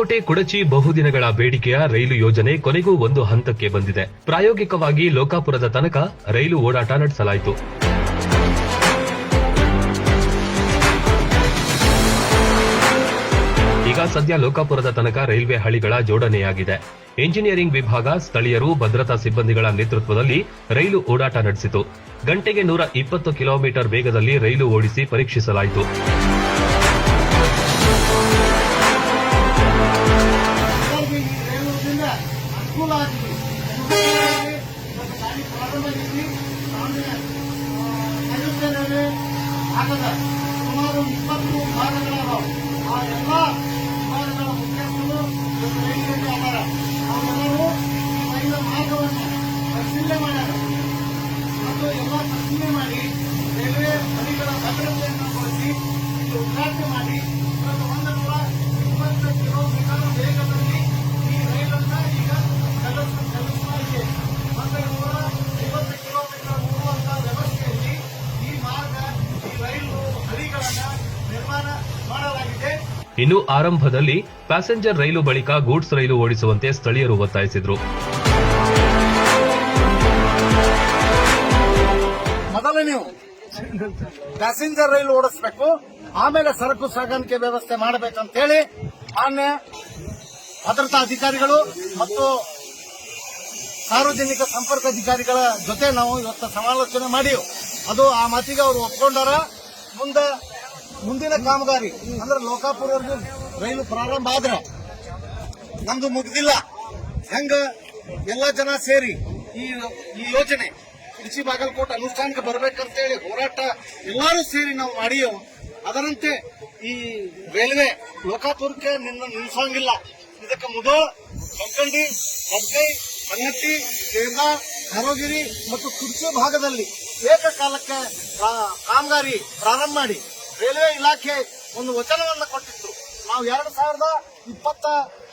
ಬಾಗಲಕೋಟೆ ಕುಡಚಿ ಬಹುದಿನಗಳ ಬೇಡಿಕೆಯ ರೈಲು ಯೋಜನೆ ಕೊನೆಗೂ ಒಂದು ಹಂತಕ್ಕೆ ಬಂದಿದೆ. ಪ್ರಾಯೋಗಿಕವಾಗಿ ಲೋಕಾಪುರದ ತನಕ ರೈಲು ಓಡಾಟ ನಡೆಸಲಾಯಿತು. ಈಗ ಸದ್ಯ ಲೋಕಾಪುರದ ತನಕ ರೈಲ್ವೆ ಹಳಿಗಳ ಜೋಡಣೆಯಾಗಿದೆ. ಇಂಜಿನಿಯರಿಂಗ್ ವಿಭಾಗ, ಸ್ಥಳೀಯರು, ಭದ್ರತಾ ಸಿಬ್ಬಂದಿಗಳ ನೇತೃತ್ವದಲ್ಲಿ ರೈಲು ಓಡಾಟ ನಡೆಸಿತು. ಗಂಟೆಗೆ ನೂರ ಇಪ್ಪತ್ತು ಕಿಲೋಮೀಟರ್ ವೇಗದಲ್ಲಿ ರೈಲು ಓಡಿಸಿ ಪರೀಕ್ಷಿಸಲಾಯಿತು. ಅನುಕೂಲ ಆಗಿದೆ ಇವತ್ತು ಗಾಡಿ ಪ್ರಾರಂಭ ಆಗಿದೆ ಆಮೇಲೆ ಕೈಗಾರಿಕೆಗಳಲ್ಲಿ ಭಾಗದ ಸುಮಾರು ಇಪ್ಪತ್ತು ಭಾಗಗಳದಾವ ಆ ಎಲ್ಲ ವಿಭಾಗಗಳ ಮುಖ್ಯಸ್ಥರು ಇವತ್ತು ರೈಲಿನಲ್ಲಿ ಅದಾರ ಅವರೆಲ್ಲರೂ ಈ ರೈಲ ಮಾರ್ಗವನ್ನು ಪರಿಶೀಲನೆ ಮಾಡ್ಯಾರ ಮತ್ತು ಎಲ್ಲ ಪರಿಶೀಲನೆ ಮಾಡಿ ರೈಲ್ವೆ ಹಳಿಗಳ ಭದ್ರತೆಯನ್ನು ಬಳಸಿ ಇಲ್ಲಿ ಉದ್ಘಾಟನೆ ಮಾಡಿ ಇವತ್ತು ಒಂದು ನೂರ ಇಪ್ಪತ್ತು ಕಿಲೋಮೀಟರ್ ವೇಗದಲ್ಲಿ ಈ ರೈಲನ್ನ ಈಗ ಚಲಿಸ ಚಲಿಸ್ತಾ ಇದೆ ಮತ್ತೆ ನೂರ ಐವತ್ತು ಕಿಲೋಮೀಟರ್ ಓಡುವಂತಹ ವ್ಯವಸ್ಥೆಯಲ್ಲಿ ಈ ಮಾರ್ಗ ಈ ರೈಲು ಹಳಿಗಳನ್ನ ನಿರ್ಮಾಣ ಮಾಡಲಾಗಿದೆ. ಇನ್ನು ಆರಂಭದಲ್ಲಿ ಪ್ಯಾಸೆಂಜರ್ ರೈಲು ಬಳಿಕ ಗೂಡ್ಸ್ ರೈಲು ಓಡಿಸುವಂತೆ ಸ್ಥಳೀಯರು ಒತ್ತಾಯಿಸಿದ್ರು. ಮೊದಲು ನೀವು ಪ್ಯಾಸೆಂಜರ್ ರೈಲು ಓಡಿಸಬೇಕು ಆಮೇಲೆ ಸರಕು ಸಾಗಾಣಿಕೆ ವ್ಯವಸ್ಥೆ ಮಾಡಬೇಕಂತ ಹೇಳಿ ಮಾನ್ಯ ಭದ್ರತಾ ಅಧಿಕಾರಿಗಳು ಮತ್ತು ಸಾರ್ವಜನಿಕ ಸಂಪರ್ಕ ಅಧಿಕಾರಿಗಳ ಜೊತೆ ನಾವು ಇವತ್ತು ಸಮಾಲೋಚನೆ ಮಾಡಿ ಅದು ಆ ಮಾತಿಗೆ ಅವರು ಒಪ್ಕೊಂಡಾರ. ಮುಂದೆ ಮುಂದಿನ ಕಾಮಗಾರಿ ಅಂದ್ರೆ ಲೋಕಾಪುರವರೆಗೂ ರೈಲು ಪ್ರಾರಂಭ ಆದ್ರೆ ನಮ್ದು ಮುಗ್ದಿಲ್ಲ. ಹೆಂಗ ಎಲ್ಲ ಜನ ಸೇರಿ ಈ ಈ ಯೋಜನೆ ಕೃಷಿ ಬಾಗಲಕೋಟೆ ಅನುಷ್ಠಾನಕ್ಕೆ ಬರ್ಬೇಕಂತೇಳಿ ಹೋರಾಟ ಎಲ್ಲರೂ ಸೇರಿ ನಾವು ಮಾಡಿಯೋ, ಅದರಂತೆ ಈ ರೈಲ್ವೆ ಲೋಕಾಪುರಕ್ಕೆ ನಿನ್ನ ನಿಲ್ಸಂಗಿಲ್ಲ. ಇದಕ್ಕೆ ಮುದೋ ಕಂಕಂಡಿ ಹಬ್ಕೈ ಮನ್ನಟ್ಟಿ ಕೇಂದ್ರ ಹರೋಗಿರಿ ಮತ್ತು ಕುರ್ಚಿ ಭಾಗದಲ್ಲಿ ಏಕಕಾಲಕ್ಕೆ ಕಾಮಗಾರಿ ಪ್ರಾರಂಭ ಮಾಡಿ. ರೈಲ್ವೆ ಇಲಾಖೆ ಒಂದು ವಚನವನ್ನು ಕೊಟ್ಟಿತ್ತು. ನಾವು ಎರಡು ಸಾವಿರದ ಇಪ್ಪತ್ತ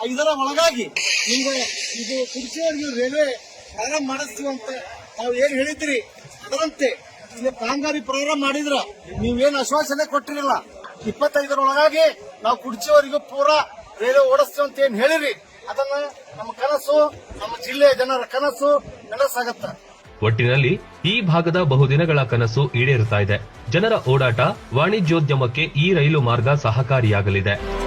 ಐದರ ಒಳಗಾಗಿ ನಿಮ್ಗೆ ಇದು ಕುರ್ಚಿಯವರೆಗೂ ರೈಲ್ವೆ ಪ್ರಾರಂಭ ಮಾಡಿಸ್ತೀವಿ ಅಂತ ನಾವು ಏನ್ ಹೇಳಿದ್ರಿ? ಅದರಂತೆ ಇಲ್ಲಿ ಕಾಮಗಾರಿ ಪ್ರಾರಂಭ ಮಾಡಿದ್ರ ನೀವೇನು ಆಶ್ವಾಸನೆ ಕೊಟ್ಟಿರಲಿಲ್ಲ ಇಪ್ಪತ್ತೈದರ ಒಳಗಾಗಿ ನಾವು ಕುರ್ಚಿಯವರೆಗೂ ಪೂರಾ ರೈಲ್ವೆ ಓಡಿಸ್ತೀವಿ ಅಂತ ಏನ್ ಹೇಳಿರಿ? ಅದನ್ನ ನಮ್ಮ ಕನಸು, ನಮ್ಮ ಜಿಲ್ಲೆಯ ಜನರ ಕನಸು ನನಸಾಗತ್ತ. ಒಟ್ಟಿನಲ್ಲಿ ಈ ಭಾಗದ ಬಹುದಿನಗಳ ಕನಸು ಈಡೇರುತ್ತಾ ಇದೆ. ಜನರ ಓಡಾಟ ವಾಣಿಜ್ಯೋದ್ಯಮಕ್ಕೆ ಈ ರೈಲು ಮಾರ್ಗ ಸಹಕಾರಿಯಾಗಲಿದೆ.